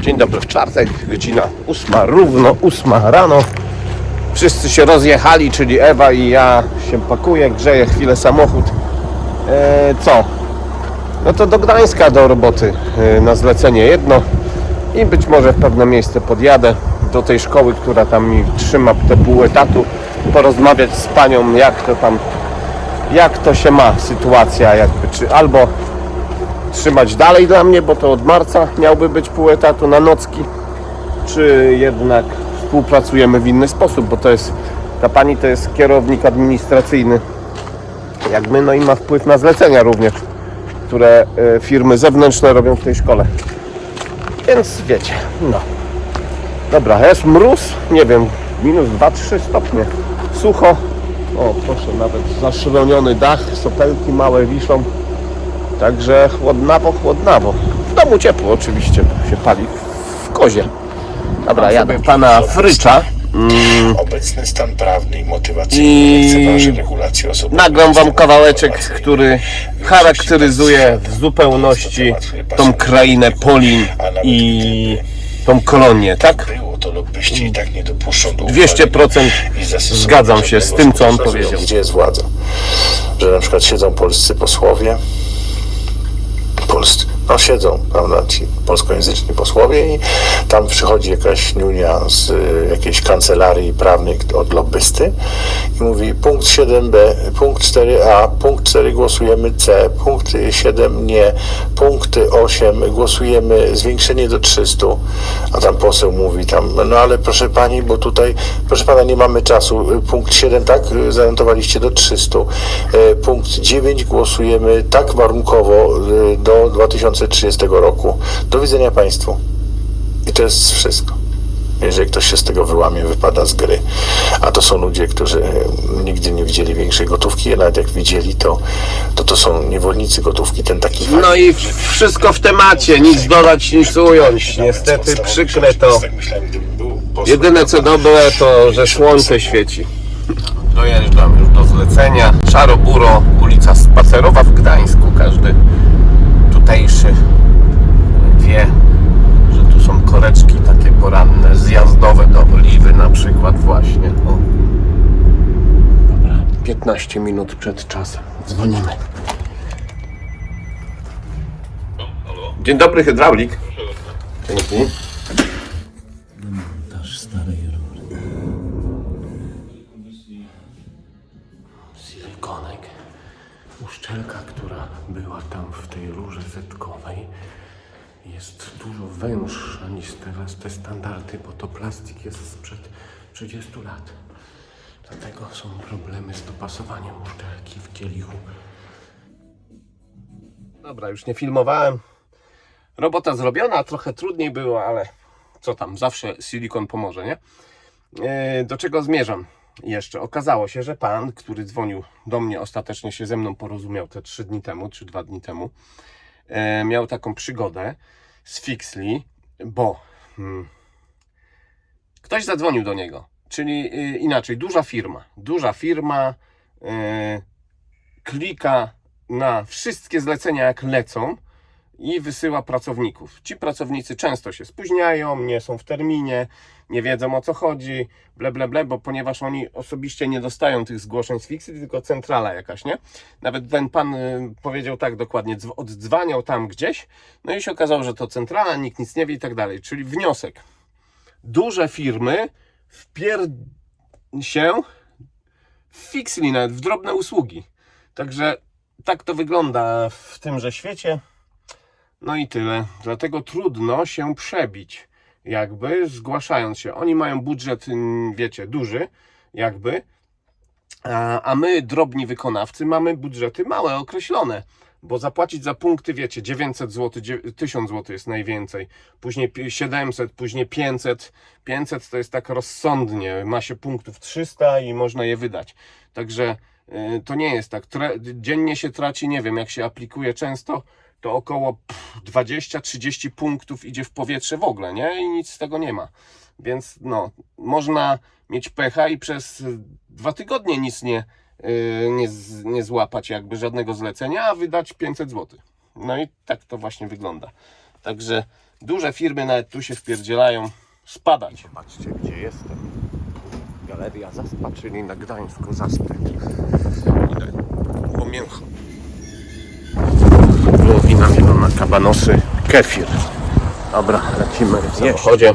Dzień dobry w czwartek, godzina ósma, równo ósma rano. Wszyscy się rozjechali, czyli Ewa i ja się pakuję, grzeję chwilę samochód. E, co? No to do Gdańska do roboty e, na zlecenie jedno i być może w pewne miejsce podjadę do tej szkoły, która tam mi trzyma te pół etatu, porozmawiać z panią, jak to tam, jak to się ma sytuacja, jakby, czy albo trzymać dalej dla mnie, bo to od marca miałby być pół etatu na nocki, czy jednak współpracujemy w inny sposób, bo to jest, ta pani to jest kierownik administracyjny, jak my, no i ma wpływ na zlecenia również, które e, firmy zewnętrzne robią w tej szkole. Więc wiecie, no. Dobra, jest mróz, nie wiem, minus 2-3 stopnie, sucho. O, proszę, nawet zaszroniony dach, sopelki małe wiszą. Także chłodnawo, chłodnawo. W domu ciepło oczywiście, bo się pali w kozie. Dobra, jadę pana Frycza. Obecny stan prawny i motywacyjny I lekceważy regulacje osób. Nagram wam kawałeczek, który charakteryzuje w zupełności tą krainę Polin i tą kolonię, tak? Było to lobbyści i tak nie dopuszczą do 200% i zastosowania zgadzam się z tym, co on powiedział. Gdzie jest władza? Że na przykład siedzą polscy posłowie, polscy, no siedzą, prawda, ci polskojęzyczni posłowie i tam przychodzi jakaś niunia z y, jakiejś kancelarii prawnej od lobbysty i mówi punkt 7b, punkt 4a, punkt 4 głosujemy C, punkt 7 nie, punkt 8 głosujemy zwiększenie do 300, a tam poseł mówi tam, no ale proszę pani, bo tutaj, proszę pana, nie mamy czasu, punkt 7 tak, zanotowaliście do 300, Y, punkt 9 głosujemy tak warunkowo y, do 2030 roku. Do widzenia państwu. I to jest wszystko. Jeżeli ktoś się z tego wyłamie, wypada z gry. A to są ludzie, którzy e, nigdy nie widzieli większej gotówki, a nawet jak widzieli, to to, to są niewolnicy gotówki, ten taki No i wszystko w temacie, nic dodać, nic ująć. Niestety przykre to. Jedyne co dobre to, że słońce świeci. Dojeżdżam już do zlecenia. Szaro-buro, ulica Spacerowa w Gdańsku. Każdy tutejszy wie, że tu są koreczki takie poranne, zjazdowe do Oliwy na przykład właśnie. O. Dobra, 15 minut przed czasem. Dzwonimy. Dzień dobry, hydraulik. Dzięki. Montaż starej rury. silikonek, uszczelka, która była tam w tej rurze zetkowej, jest dużo węższa niż teraz te standardy, bo to plastik jest sprzed 30 lat. Dlatego są problemy z dopasowaniem uszczelki w kielichu. Dobra, już nie filmowałem. Robota zrobiona, trochę trudniej było, ale co tam, zawsze silikon pomoże, nie? E, Do czego zmierzam jeszcze? Okazało się, że pan, który dzwonił do mnie, ostatecznie się ze mną porozumiał te 3 dni temu, czy 2 dni temu, e, miał taką przygodę z Fixly, bo hmm, ktoś zadzwonił do niego, czyli y, inaczej, duża firma, duża firma y, klika na wszystkie zlecenia jak lecą i wysyła pracowników. Ci pracownicy często się spóźniają, nie są w terminie, nie wiedzą o co chodzi, ble, ble, ble, bo ponieważ oni osobiście nie dostają tych zgłoszeń z Fixy, tylko centrala jakaś, nie? Nawet ten pan y, powiedział tak dokładnie, dzw- oddzwaniał tam gdzieś, no i się okazało, że to centrala, nikt nic nie wie i tak dalej. Czyli wniosek. Duże firmy wpier się w Fixly, nawet w drobne usługi. Także tak to wygląda w tymże świecie. No i tyle. Dlatego trudno się przebić, jakby zgłaszając się. Oni mają budżet, mm, wiecie, duży, jakby, a my, drobni wykonawcy, mamy budżety małe, określone. Bo zapłacić za punkty, wiecie, 900 zł, 1000 zł jest najwięcej, później pi- 700, później 500. 500 to jest tak rozsądnie, ma się punktów 300 i można je wydać. Także y, to nie jest tak. Tra- dziennie się traci, nie wiem, jak się aplikuje często, to około pff, 20-30 punktów idzie w powietrze w ogóle, nie? I nic z tego nie ma. Więc no, można mieć pecha i przez dwa tygodnie nic nie, nie, z- nie złapać, jakby żadnego zlecenia, a wydać 500 zł. No i tak to właśnie wygląda. Także duże firmy nawet tu się wpierdzielają spadać. Patrzcie, gdzie jestem. Galeria Zaspa, czyli na Gdańsku Zaspy. Idę po mięcho. Wołowina mielona, kabanosy, kefir. Dobra, lecimy W samochodzie.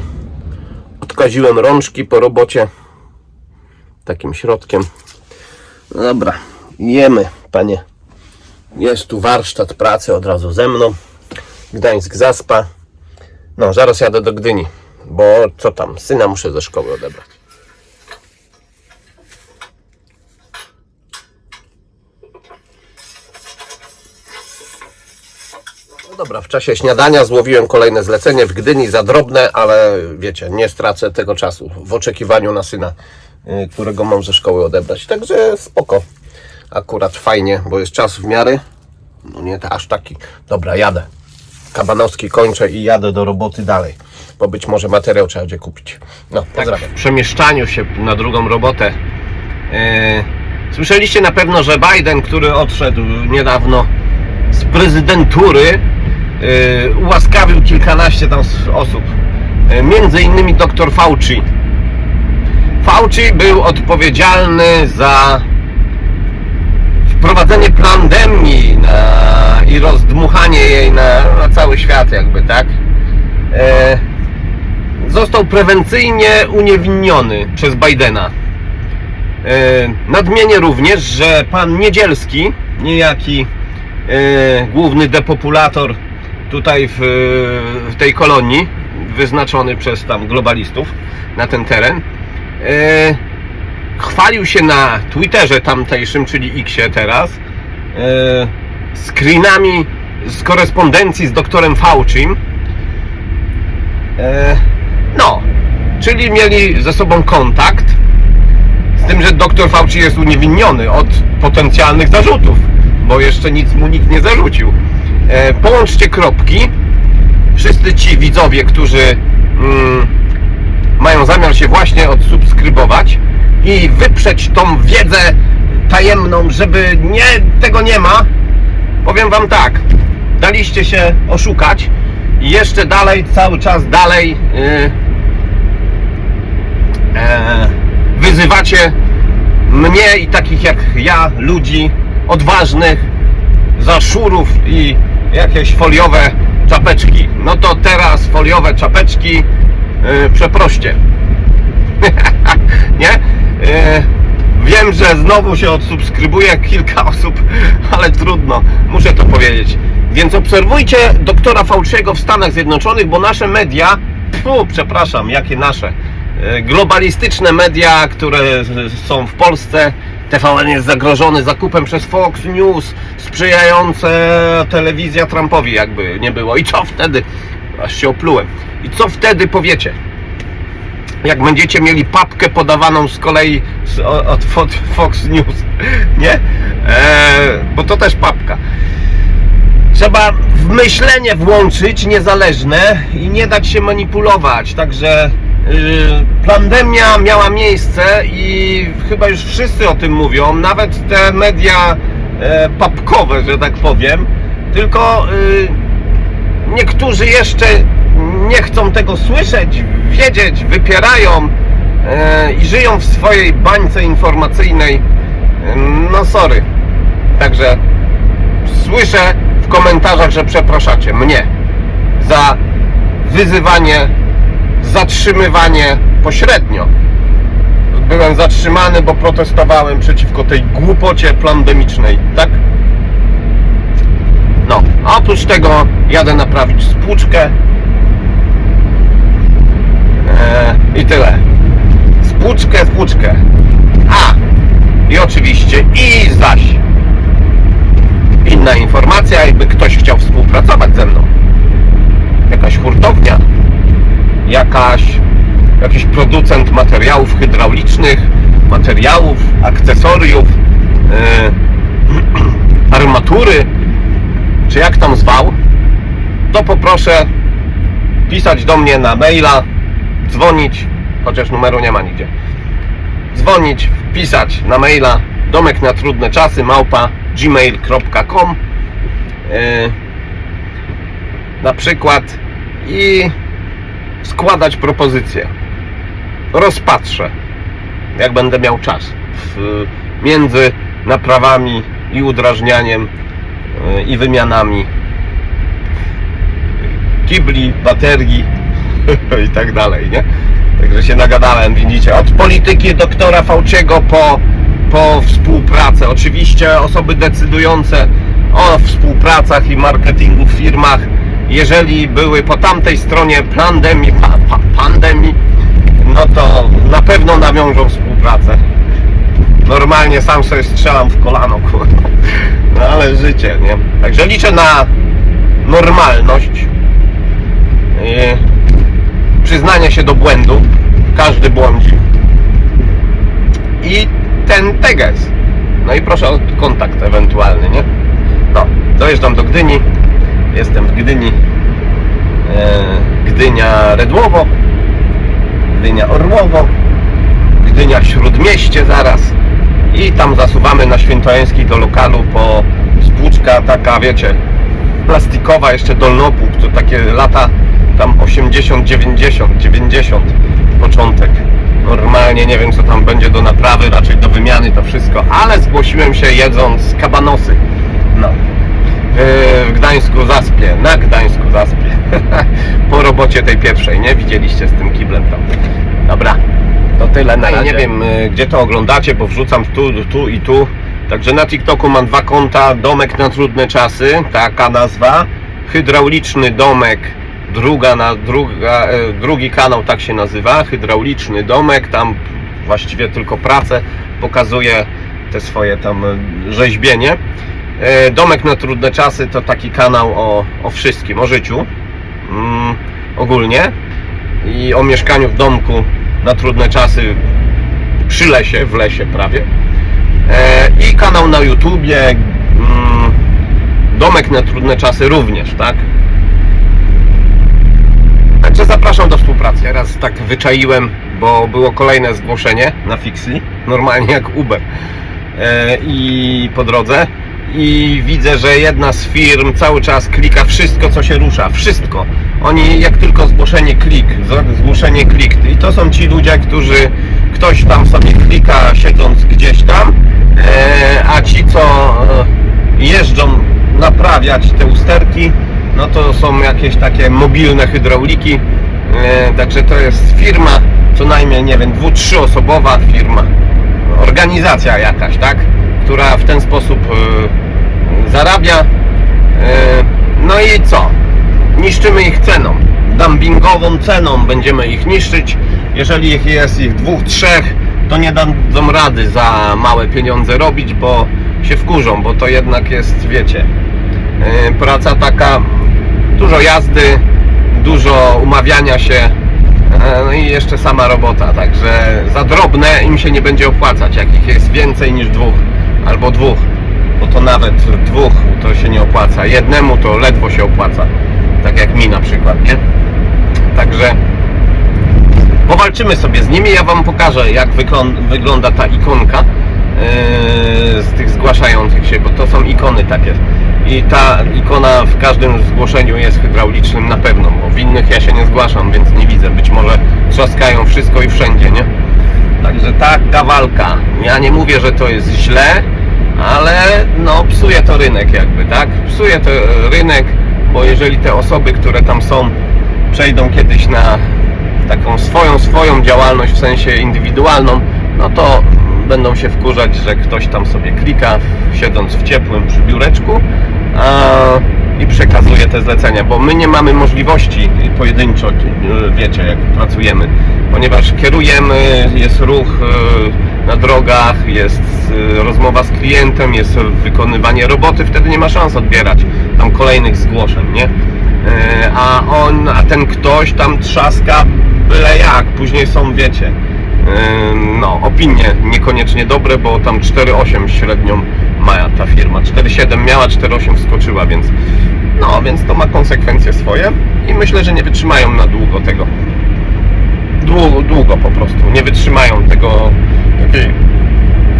Odkaziłem rączki po robocie. Takim środkiem. No dobra, jemy, panie. Jest tu warsztat pracy od razu ze mną. Gdańsk Zaspa. No, zaraz jadę do Gdyni, bo co tam, syna muszę ze szkoły odebrać. No dobra, w czasie śniadania złowiłem kolejne zlecenie w Gdyni za drobne, ale wiecie, nie stracę tego czasu w oczekiwaniu na syna, którego mam ze szkoły odebrać. Także spoko. Akurat fajnie, bo jest czas w miarę. No nie aż taki. Dobra, jadę. Kabanowski kończę i jadę do roboty dalej. Bo być może materiał trzeba będzie kupić. No, pozdrawiam. w przemieszczaniu się na drugą robotę. Yy, słyszeliście na pewno, że Biden, który odszedł niedawno z prezydentury, yy, ułaskawił kilkanaście tam osób. Yy, między innymi dr Fauci. Fauci był odpowiedzialny za wprowadzenie pandemii na, i rozdmuchanie jej na, na cały świat jakby, tak? E, został prewencyjnie uniewinniony przez Bidena. E, nadmienię również, że pan Niedzielski, niejaki e, główny depopulator tutaj w, w tej kolonii, wyznaczony przez tam globalistów na ten teren, chwalił się na Twitterze tamtejszym, czyli Xie teraz, e, screenami z korespondencji z doktorem Faucim. E, no, czyli mieli ze sobą kontakt, z tym, że doktor Fauci jest uniewinniony od potencjalnych zarzutów, bo jeszcze nic mu nikt nie zarzucił. E, połączcie kropki. Wszyscy ci widzowie, którzy mm, mają zamiar się właśnie odsubskrybować i wyprzeć tą wiedzę tajemną, żeby nie, tego nie ma, powiem wam tak, daliście się oszukać i jeszcze dalej, cały czas dalej yy, e, wyzywacie mnie i takich jak ja, ludzi odważnych, za szurów i jakieś foliowe czapeczki. No to teraz foliowe czapeczki yy, przeproście. nie? E, wiem, że znowu się odsubskrybuje kilka osób, ale trudno, muszę to powiedzieć. Więc obserwujcie doktora Fauciego w Stanach Zjednoczonych, bo nasze media, pfu, przepraszam, jakie nasze, e, globalistyczne media, które są w Polsce, TVN jest zagrożony zakupem przez Fox News, sprzyjające telewizja Trumpowi jakby nie było. I co wtedy? Aż się oplułem. I co wtedy powiecie? jak będziecie mieli papkę podawaną z kolei z, od, Fo- Fox News, nie? Eee, bo to też papka. Trzeba w myślenie włączyć niezależne i nie dać się manipulować. Także yy, pandemia miała miejsce i chyba już wszyscy o tym mówią, nawet te media e, papkowe, że tak powiem. Tylko yy, niektórzy jeszcze nie chcą tego słyszeć, wiedzieć, wypierają e, i żyją w swojej bańce informacyjnej. No sorry. Także słyszę w komentarzach, że przepraszacie mnie za wyzywanie, zatrzymywanie pośrednio. Byłem zatrzymany, bo protestowałem przeciwko tej głupocie pandemicznej, tak? Oprócz tego jadę naprawić spłuczkę. Eee, I tyle. Spłuczkę, spłuczkę. A! I oczywiście i zaś inna informacja, jakby ktoś chciał współpracować ze mną. Jakaś hurtownia, jakaś, jakiś producent materiałów hydraulicznych, materiałów, akcesoriów, yy, armatury, czy jak tam zwał, to poproszę pisać do mnie na maila, dzwonić, chociaż numeru nie ma nigdzie. Dzwonić, wpisać na maila domek na trudne czasy małpa gmail.com yy, na przykład i składać propozycje. Rozpatrzę, jak będę miał czas. W, między naprawami i udrażnianiem i wymianami kibli, baterii i tak dalej, nie? Także się nagadałem, widzicie, od polityki doktora Fauciego po, po współpracę. Oczywiście osoby decydujące o współpracach i marketingu w firmach, jeżeli były po tamtej stronie pandemii, pa, pa, pandemii, no to na pewno nawiążą współpracę. Normalnie sam sobie strzelam w kolano, kurwa. No ale życie, nie? Także liczę na normalność. Przyznanie się do błędu. Każdy błądzi. I ten teges. No i proszę o kontakt ewentualny, nie? No, dojeżdżam do Gdyni. Jestem w Gdyni. E, Gdynia Redłowo. Gdynia Orłowo. Gdynia Śródmieście zaraz. I tam zasuwamy na Świętojańskiej do lokalu po spłuczka taka, wiecie, plastikowa jeszcze dolnopług, to takie lata tam 80, 90, 90 początek. Normalnie nie wiem co tam będzie do naprawy, raczej do wymiany to wszystko, ale zgłosiłem się jedząc kabanosy. No. Yy, W Gdańsku zaspie, na Gdańsku zaspie. po robocie tej pierwszej, nie? Widzieliście z tym kiblem tam. Dobra, to tyle na razie. Nie wiem y, gdzie to oglądacie, bo wrzucam tu, tu i tu. Także na TikToku mam dwa konta, Domek na trudne czasy, taka nazwa. Hydrauliczny domek, druga na, druga, e, drugi kanał tak się nazywa, Hydrauliczny domek, tam właściwie tylko pracę pokazuje te swoje tam e, rzeźbienie. E, Domek na trudne czasy to taki kanał o, o wszystkim, o życiu mm, ogólnie i o mieszkaniu w domku na trudne czasy przy lesie, w lesie prawie. E, I kanał na YouTubie mm, Domek na trudne czasy również, tak? Także zapraszam do współpracy. Teraz tak wyczaiłem, bo było kolejne zgłoszenie na Fixli, normalnie jak Uber. E, I po drodze i widzę, że jedna z firm cały czas klika wszystko, co się rusza, wszystko. Oni jak tylko zgłoszenie klik, zgłoszenie klik. I to są ci ludzie, którzy ktoś tam sobie klika siedząc gdzieś tam, e, a ci, co e, jeżdżą naprawiać te usterki, no to są jakieś takie mobilne hydrauliki. E, także to jest firma, co najmniej, nie wiem, dwu, trzyosobowa firma, organizacja jakaś, tak? Która w ten sposób zarabia. E, no i co? Niszczymy ich ceną. Dumpingową ceną będziemy ich niszczyć. Jeżeli ich jest ich dwóch, trzech, to nie dadzą rady za małe pieniądze robić, bo się wkurzą, bo to jednak jest, wiecie, e, praca taka, dużo jazdy, dużo umawiania się, e, no i jeszcze sama robota, także za drobne im się nie będzie opłacać, jak ich jest więcej niż dwóch, albo dwóch, bo to nawet dwóch to się nie opłaca, jednemu to ledwo się opłaca, tak jak mi na przykład, nie? Także powalczymy sobie z nimi, ja Wam pokażę jak wyglą- wygląda ta ikonka yy, z tych zgłaszających się, bo to są ikony takie. I ta ikona w każdym zgłoszeniu jest hydraulicznym na pewno, bo w innych ja się nie zgłaszam, więc nie widzę, być może trzaskają wszystko i wszędzie, nie? Także taka walka, ja nie mówię, że to jest źle, ale no psuje to rynek jakby, tak? Psuje to rynek, bo jeżeli te osoby, które tam są, przejdą kiedyś na taką swoją, swoją działalność w sensie indywidualną, no to będą się wkurzać, że ktoś tam sobie klika, siedząc w ciepłym przy biureczku a, i przekazuje te zlecenia, bo my nie mamy możliwości pojedynczo, wiecie, jak pracujemy, ponieważ kierujemy, jest ruch e, na drogach, jest e, rozmowa z klientem, jest wykonywanie roboty, wtedy nie ma szans odbierać tam kolejnych zgłoszeń, nie? E, A on, a ten ktoś tam trzaska byle jak, później są, wiecie, e, no, opinie niekoniecznie dobre, bo tam 4,8 średnią ma ta firma. 4,7 miała, 4,8 wskoczyła, więc no, więc to ma konsekwencje swoje i myślę, że nie wytrzymają na długo tego. Długo, długo po prostu. Nie wytrzymają tego takiej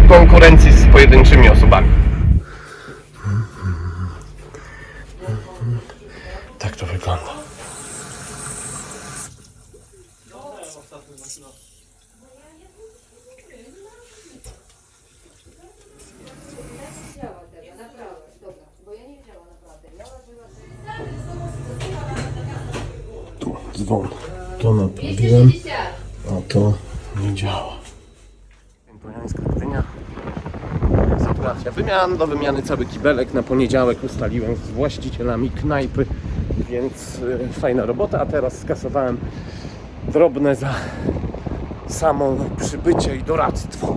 konkurencji z pojedynczymi osobami. Tak to wygląda. Tu, dzwon. To naprawiłem, a to nie działa. Piętojańska Gdynia. Sytuacja wymian. Do wymiany cały kibelek na poniedziałek ustaliłem z właścicielami knajpy, więc y, fajna robota. A teraz skasowałem drobne za samo przybycie i doradztwo.